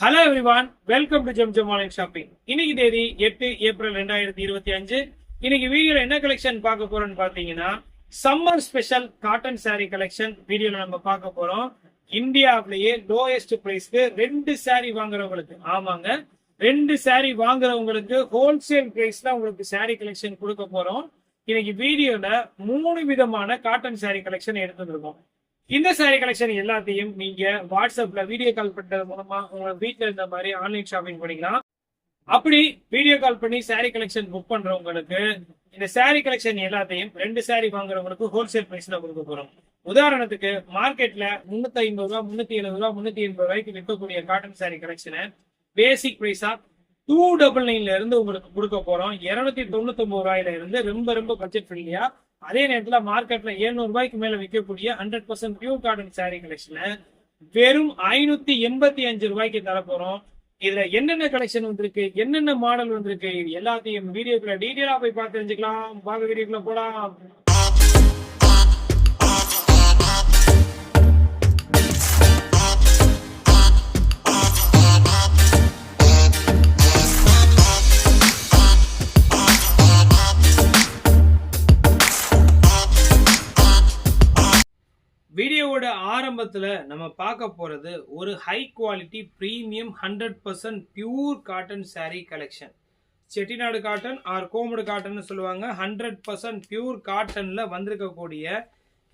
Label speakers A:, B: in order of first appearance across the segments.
A: Hello everyone welcome to ஜெம் ஜெம் online shopping இன்னைக்கு தேதி எட்டு ஏப்ரல் ரெண்டாயிரத்தி இருபத்தி அஞ்சு. இன்னைக்கு வீடியோல என்ன கலெக்ஷன் பார்க்க போறோம்னு பாத்தீங்கன்னா summer special cotton saree collection வீடியோல நம்ம பார்க்க போறோம். இந்தியாவிலேயே லோயஸ்ட் பிரைஸ்க்கு ரெண்டு saree வாங்குறவங்களுக்கு ஆமாங்க ரெண்டு saree வாங்குறவங்களுக்கு ஹோல்சேல் பிரைஸ்ல உங்களுக்கு saree கலெக்ஷன் கொடுக்க போறோம். இன்னைக்கு வீடியோல மூணு விதமான காட்டன் saree கலெக்ஷன் எடுத்துருக்கோம் இந்த saree கலெக்ஷன் எல்லாத்தையும் நீங்க வாட்ஸ்அப்ல வீடியோ கால் பண்றது மூலமா உங்க வீட்டுல இருந்த மாதிரி ஆன்லைன் ஷாப்பிங் பண்ணிக்கலாம். அப்படி வீடியோ கால் பண்ணி saree கலெக்ஷன் புக் பண்றவங்களுக்கு இந்த saree கலெக்ஷன் எல்லாத்தையும் ரெண்டு saree வாங்குறவங்களுக்கு ஹோல்சேல் பிரைஸ்ல கொடுக்க போறோம். உதாரணத்துக்கு மார்க்கெட்ல முன்னூத்தி ஐம்பது ரூபா முன்னூத்தி எழுபது ரூபா முன்னூத்தி எண்பது ரூபாய்க்கு விற்கக்கூடிய காட்டன் saree கலெக்ஷனை பேசிக் பிரைஸா டூ டபுள் நைன்ல இருந்து உங்களுக்கு கொடுக்க போறோம். இருநூத்தி தொண்ணூத்தி ஒன்பது ரூபாயில இருந்து ரொம்ப ரொம்ப பட்ஜெட் ஃப்ரெண்ட்லியா அதே நேரத்துல மார்க்கெட்ல 700 ரூபாய்க்கு மேல விற்கக்கூடிய hundred percent pure cotton saree கலெக்ஷன்ல வெறும் ஐநூத்தி எண்பத்தி அஞ்சு ரூபாய்க்கு தரப்போறோம் இதுல என்னென்ன கலெக்ஷன் வந்திருக்கு என்னென்ன மாடல் வந்திருக்கு இது எல்லாத்தையும் வீடியோக்குள்ள டீட்டெயிலா போய் பார்த்து தெரிஞ்சுக்கலாம். வாங்க வீடியோக்குள்ள போலாம். ஆரம்பத்தில் நம்ம பார்க்க போகிறது ஒரு high quality premium hundred percent pure cotton saree collection Chettinad cotton or கோமுடு cotton சொல்லுவாங்க. ஹண்ட்ரட் பர்சன்ட் பியூர் காட்டனில் வந்திருக்கக்கூடிய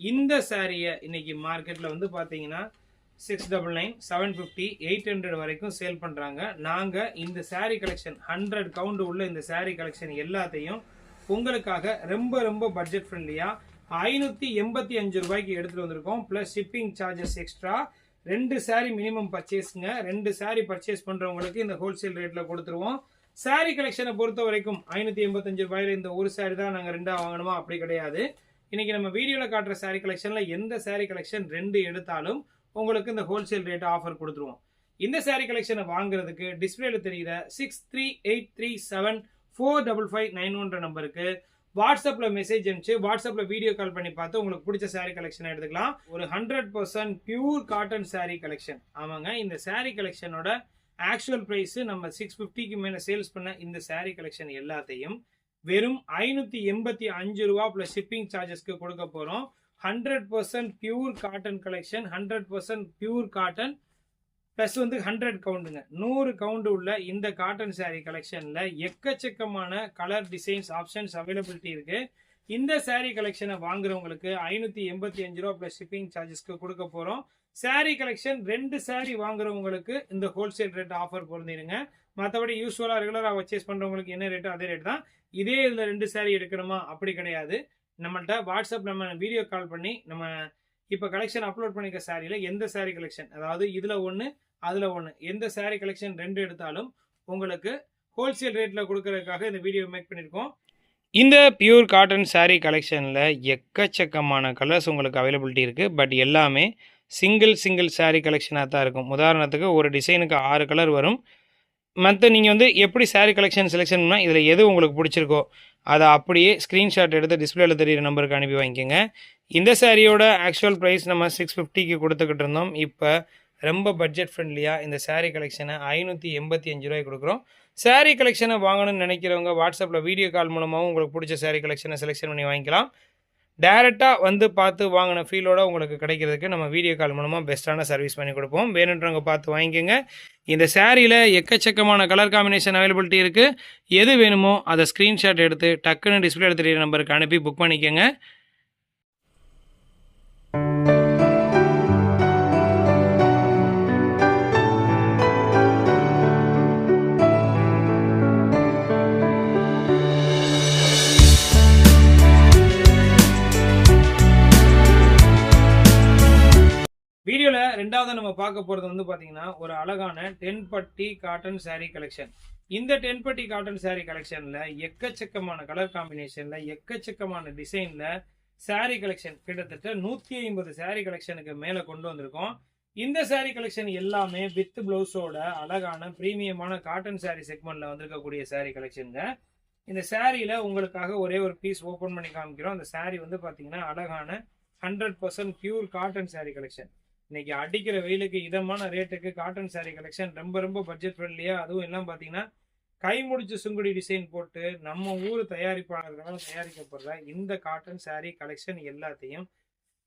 A: இந்த சாரியை இன்றைக்கி மார்க்கெட்டில் வந்து பார்த்தீங்கன்னா six double nine seven fifty eight hundred வரைக்கும் சேல் பண்ணுறாங்க நாங்கள் இந்த சாரீ கலெக்ஷன் ஹண்ட்ரட் கவுண்டு உள்ள இந்த சாரீ கலெக்ஷன் எல்லாத்தையும் உங்களுக்காக ரொம்ப ரொம்ப பட்ஜெட் ஃப்ரெண்ட்லியாக ஐநூத்தி எண்பத்தி அஞ்சு ரூபாய்க்கு எடுத்துட்டு வந்திருக்கோம். பிளஸ் ஷிப்பிங் சார்ஜஸ் எக்ஸ்ட்ரா ரெண்டு saree மினிமம் பர்ச்சேஸ்ங்க ரெண்டு saree பர்ச்சேஸ் பண்றவங்களுக்கு இந்த ஹோல்சேல் ரேட்ல கொடுத்துருவோம். Saree கலெக்ஷனை பொறுத்த வரைக்கும் ஐநூத்தி எண்பத்தஞ்சு ரூபாயில இந்த ஒரு saree தான் நாங்க ரெண்டா வாங்கணுமா? அப்படி கிடையாது. இன்னைக்கு நம்ம வீடியோல காட்டுற saree கலெக்ஷன்ல எந்த saree கலெக்ஷன் ரெண்டு எடுத்தாலும் உங்களுக்கு இந்த ஹோல்சேல் ரேட் ஆஃபர் கொடுத்துருவோம். இந்த saree கலெக்ஷனை வாங்குறதுக்கு டிஸ்பிளேல தெரிகிற six three eight three seven four double five nine ஒன்ற நம்பருக்கு வாட்ஸ்அப்பில் மெசேஜ் அனுப்பிச்சு வாட்ஸ்அப்பில் வீடியோ கால் பண்ணி பார்த்து உங்களுக்கு பிடிச்ச சாரீ கலெக்ஷன் எடுத்துக்கலாம். ஒரு hundred percent pure cotton saree collection ஆமாங்க இந்த சாரீ கலெக்ஷனோட ஆக்சுவல் ப்ரைஸு நம்ம சிக்ஸ் ஃபிஃப்டிக்கு மேலே சேல்ஸ் பண்ண இந்த சாரீ கலெக்ஷன் எல்லாத்தையும் வெறும் ஐநூற்றி எண்பத்தி அஞ்சு ரூபா ப்ளஸ் ஷிப்பிங் சார்ஜஸ்க்கு கொடுக்க போகிறோம் hundred percent pure cotton collection hundred percent pure cotton plus வந்து ஹண்ட்ரட் கவுண்டுங்க நூறு கவுண்டு உள்ள இந்த காட்டன் சேரீ கலெக்ஷனில் எக்கச்சக்கமான கலர் டிசைன்ஸ் ஆப்ஷன்ஸ் அவைலபிலிட்டி இருக்குது இந்த சேரீ கலெக்ஷனை வாங்குறவங்களுக்கு ஐநூற்றி எண்பத்தி அஞ்சு ரூபா ப்ளஸ் ஷிப்பிங் சார்ஜஸ்க்கு கொடுக்க போகிறோம் saree கலெக்ஷன் ரெண்டு saree வாங்குறவங்களுக்கு இந்த ஹோல்சேல் ரேட் ஆஃபர் பொருந்திடுங்க. மற்றபடி யூஸ்வலாக ரெகுலராக பர்ச்சேஸ் பண்ணுறவங்களுக்கு என்ன ரேட்டோ அதே ரேட் தான். இதே இதில் ரெண்டு saree எடுக்கணுமா? அப்படி கிடையாது. நம்மள்கிட்ட வாட்ஸ்அப் நம்ம வீடியோ கால் பண்ணி நம்ம இப்போ கலெக்ஷன் அப்லோட் பண்ணிக்க சாரியில் எந்த saree கலெக்ஷன் அதாவது இதில் ஒன்று அதில் ஒன்று எந்த சாரீ கலெக்ஷன் ரெண்டு எடுத்தாலும் உங்களுக்கு ஹோல்சேல் ரேட்டில் கொடுக்கறதுக்காக இந்த வீடியோ மேக் பண்ணியிருக்கோம் இந்த பியூர் காட்டன் சாரீ கலெக்ஷனில் எக்கச்சக்கமான கலர்ஸ் உங்களுக்கு அவைலபிலிட்டி இருக்குது பட் எல்லாமே சிங்கிள் சிங்கிள் சாரீ கலெக்ஷனாக தான் இருக்கும். உதாரணத்துக்கு ஒரு டிசைனுக்கு ஆறு கலர் வரும். மற்ற நீங்கள் வந்து எப்படி சாரீ கலெக்ஷன் செலெக்ஷன் பண்ணால் இதில் எது உங்களுக்கு பிடிச்சிருக்கோ அதை அப்படியே ஸ்க்ரீன்ஷாட் எடுத்து டிஸ்பிளேல தெரியிற நம்பருக்கு அனுப்பி வாங்கிக்கோங்க. இந்த சாரியோட ஆக்சுவல் ப்ரைஸ் நம்ம சிக்ஸ் ஃபிஃப்டிக்கு கொடுத்துக்கிட்டு இருந்தோம். இப்போ ரொம்ப பட்ஜெட் ஃப்ரெண்ட்லியாக இந்த சாரீ கலெக்ஷனை ஐநூற்றி எண்பத்தி அஞ்சு ரூபாய்க்கு கொடுக்குறோம். சாரீ கலெக்ஷனை வாங்கணும்னு நினைக்கிறவங்க வாட்ஸ்அப்பில் வீடியோ கால் மூலமாகவும் உங்களுக்கு பிடிச்ச சாரீ கலெக்ஷனை செலெக்ஷன் பண்ணி வாங்கிக்கலாம். டேரெக்டாக வந்து பார்த்து வாங்கின ஃபீலோட உங்களுக்கு கிடைக்கிறதுக்கு நம்ம வீடியோ கால் மூலமாக பெஸ்ட்டான சர்வீஸ் பண்ணி கொடுப்போம். வேணுன்றவங்க பார்த்து வாங்கிக்கோங்க. இந்த சாரியில் எக்கச்சக்கமான கலர் காம்பினேஷன் அவைலபிலிட்டி இருக்குது எது வேணுமோ அதை ஸ்க்ரீன்ஷாட் எடுத்து டக்குன்னு டிஸ்பிளே எடுத்துகிட்டு நம்பருக்கு அனுப்பி புக் பண்ணிக்கோங்க. வீடியோவில் ரெண்டாவது நம்ம பார்க்க போகிறது வந்து பார்த்தீங்கன்னா ஒரு அழகான டென் பட்டி காட்டன் சாரீ கலெக்ஷன் இந்த டென் பட்டி காட்டன் சாரீ கலெக்ஷனில் எக்கச்சக்கமான கலர் காம்பினேஷனில் எக்கச்சக்கமான டிசைனில் சாரீ கலெக்ஷன் கிட்டத்தட்ட நூற்றி ஐம்பது சாரீ கலெக்ஷனுக்கு மேலே கொண்டு வந்திருக்கோம். இந்த சாரீ கலெக்ஷன் எல்லாமே வித் பிளவுஸோட அழகான ப்ரீமியமான காட்டன் சாரீ செக்மெண்ட்ல வந்திருக்கக்கூடிய சாரீ கலெக்ஷனுங்க இந்த சாரியில் உங்களுக்காக ஒரே ஒரு பீஸ் ஓப்பன் பண்ணி காமிக்கிறோம். அந்த சாரீ வந்து பார்த்தீங்கன்னா அழகான hundred percent pure cotton saree collection இன்னைக்கு அடிக்கிற வெயிலுக்கு இதமான ரேட்டுக்கு காட்டன் saree கலெக்ஷன் ரொம்ப ரொம்ப பட்ஜெட் ஃப்ரெண்ட்லியாக அதுவும் எல்லாம் பார்த்தீங்கன்னா கை முடிச்சு சுங்குடி டிசைன் போட்டு நம்ம ஊர் தயாரிப்பாளர்களால் தயாரிக்கப்படுற இந்த காட்டன் saree கலெக்ஷன் எல்லாத்தையும்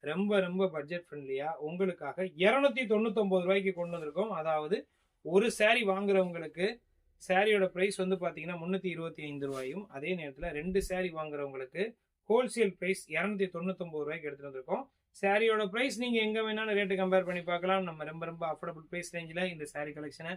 A: ரொம்ப ரொம்ப பட்ஜெட் ஃப்ரெண்ட்லியாக உங்களுக்காக இரநூத்தி தொண்ணூத்தொம்பது ரூபாய்க்கு கொண்டு வந்திருக்கோம். அதாவது ஒரு saree வாங்குறவங்களுக்கு சாரியோட ப்ரைஸ் வந்து பார்த்தீங்கன்னா முந்நூற்றி இருபத்தி ஐந்து ரூபாயும் அதே நேரத்தில் ரெண்டு saree வாங்குறவங்களுக்கு ஹோல்சேல் ப்ரைஸ் இரநூத்தி தொண்ணூத்தொம்பது ரூபாய்க்கு எடுத்துகிட்டு வந்திருக்கோம். சாரியோட ப்ரைஸ் நீங்கள் எங்கே வேணாலும் ரேட்டு கம்பேர் பண்ணி பார்க்கலாம். நம்ம ரொம்ப ரொம்ப அஃபோர்டபுள் ப்ரைஸ் ரேஞ்சில் இந்த saree கலெக்ஷனை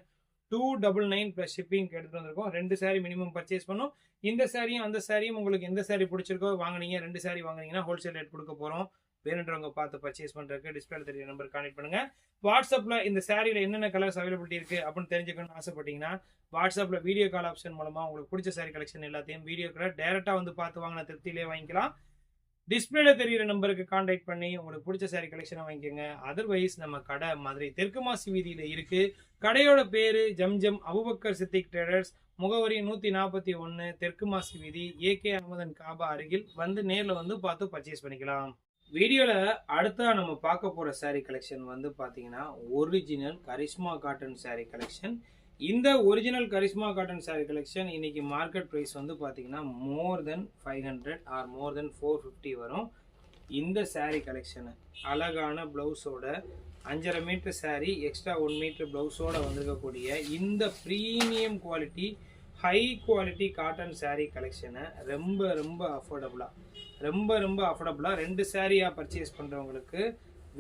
A: two double nine plus shipping எடுத்துகிட்டு வந்திருக்கோம். ரெண்டு saree மினிமம் பர்ச்சேஸ் பண்ணோம். இந்த சாரியும் அந்த சாரியும் உங்களுக்கு எந்த saree பிடிச்சிருக்கோ வாங்குனீங்க ரெண்டு சாரீ வாங்குனீங்கன்னா ஹோல்சேல் ரேட் கொடுக்க போகிறோம் வேணுன்றவங்க பார்த்து பர்ச்சேஸ் பண்ணுறதுக்கு டிஸ்பிளே தெரிய நம்பர் கான்டெக்ட் பண்ணுங்க. வாட்ஸ்அப்பில் இந்த சாரியில் என்னென்ன கலர்ஸ் அவைலபிலிட்டி இருக்குது அப்படின்னு தெரிஞ்சுக்கணும்னு ஆசைப்பட்டீங்கன்னா வாட்ஸ்அப்பில் வீடியோ கால் ஆப்ஷன் மூலமாக உங்களுக்கு பிடிச்ச சாரி கலெக்ஷன் எல்லாத்தையும் வீடியோ கால் டேரெக்டாக வந்து பார்த்து வாங்கின திருப்தியிலே வாங்கிக்கலாம். டிஸ்பிளேல தெரியிற நம்பருக்கு காண்டாக்ட் பண்ணி உங்களுக்கு பிடிச்ச சாரி கலெக்ஷனை வாங்கிக்கோங்க. அதர்வைஸ் நம்ம கடை மதுரை தெற்கு மாசி வீதியில் இருக்கு. கடையோட பேரு ஜம்ஜம் அபுபக்கர் சித்திக் ட்ரேடர்ஸ் முகவரி நூற்றி நாற்பத்தி ஒன்று தெற்கு மாசி வீதி ஏகே அகமதன் காபா அருகில் வந்து நேரில் வந்து பார்த்து பர்ச்சேஸ் பண்ணிக்கலாம். வீடியோவில் அடுத்தா நம்ம பார்க்க போகிற saree கலெக்ஷன் வந்து பார்த்தீங்கன்னா original Karishma cotton saree collection இந்த original Karishma cotton saree collection இன்னைக்கு மார்க்கெட் ப்ரைஸ் வந்து பார்த்தீங்கன்னா more than five hundred or more than four fifty வரும். இந்த saree கலெக்ஷனு அழகான ப்ளவுஸோட அஞ்சரை metre saree extra one metre ப்ளவுஸோடு வந்திருக்கக்கூடிய இந்த premium quality high quality cotton saree கலெக்ஷனை ரொம்ப ரொம்ப அஃபோர்டபுளாக ரொம்ப ரொம்ப அஃபோர்டபுளாக ரெண்டு சாரியாக பர்ச்சேஸ் பண்ணுறவங்களுக்கு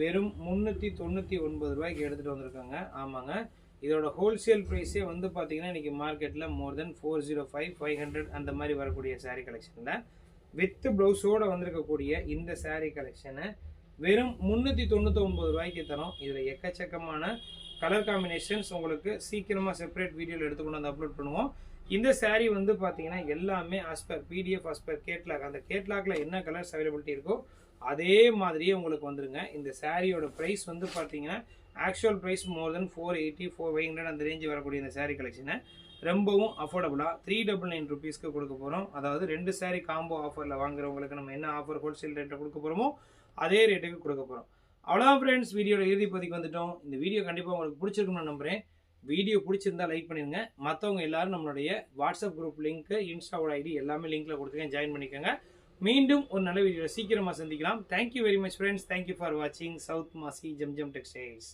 A: வெறும் முந்நூற்றி தொண்ணூற்றி ஒன்பது ரூபாய்க்கு எடுத்துகிட்டு வந்திருக்காங்க. ஆமாங்க. இதோட ஹோல்சேல் ப்ரைஸே வந்து பார்த்தீங்கன்னா இன்றைக்கி மார்க்கெட்டில் more than four zero five five hundred அந்த மாதிரி வரக்கூடிய சாரீ கலெக்ஷனில் வித் ப்ளவுஸோடு வந்திருக்கக்கூடிய இந்த சாரீ கலெக்ஷனை வெறும் முந்நூற்றி தொண்ணூற்றி ஒம்பது ரூபாய்க்கு தரும். இதில் எக்கச்சக்கமான கலர் காம்பினேஷன்ஸ் உங்களுக்கு சீக்கிரமாக செப்பரேட் வீடியோவில் எடுத்து கொண்டு வந்து அப்லோட் பண்ணுவோம். இந்த சாரீ வந்து பார்த்தீங்கன்னா எல்லாமே ஆஸ்பர் பிடிஎஃப் ஆஸ்பர் கேட்லாக் அந்த கேட்லாக்ல என்ன கலர்ஸ் அவைலபிலிட்டி இருக்கோ அதே மாதிரியே உங்களுக்கு வந்துருங்க. இந்த சாரியோட ப்ரைஸ் வந்து பார்த்தீங்கன்னா actual price more than four eighty four five hundred அந்த ரேஞ்சு வரக்கூடிய இந்த சாரீ கலெக்ஷனை ரொம்பவும் அஃபோர்டபுளாக த்ரீ டபுள் நைன் ருபீஸ்க்கு கொடுக்க போகிறோம் அதாவது ரெண்டு சாரீ காம்போ ஆஃபரில் வாங்குறவங்களுக்கு நம்ம என்ன ஆஃபர் ஹோல்சேல் ரேட்டில் கொடுக்க போகிறோமோ அதே ரேட்டுக்கு கொடுக்க போகிறோம் அவ்வளோதான் ஃப்ரெண்ட்ஸ் வீடியோட இறுதி பதிக்கு வந்துட்டோம். இந்த வீடியோ கண்டிப்பாக உங்களுக்கு பிடிச்சிருக்கும்னு நம்புகிறேன் வீடியோ பிடிச்சிருந்தா லைக் பண்ணிடுங்க. மற்றவங்க எல்லாரும் நம்மளுடைய வாட்ஸ்அப் குரூப் லிங்க்கு இன்ஸ்டாவோட ஐடி எல்லாமே லிங்க்கில் கொடுத்துருக்கேன் ஜாயின் பண்ணிக்கோங்க. மீண்டும் ஒரு நல்ல வீடியோ சீக்கிரமாக சந்திக்கலாம். Thank you very much friends thank you for வாட்சிங் சவுத் மாசி ஜம் ஜம் டெக்ஸ்டைல்ஸ்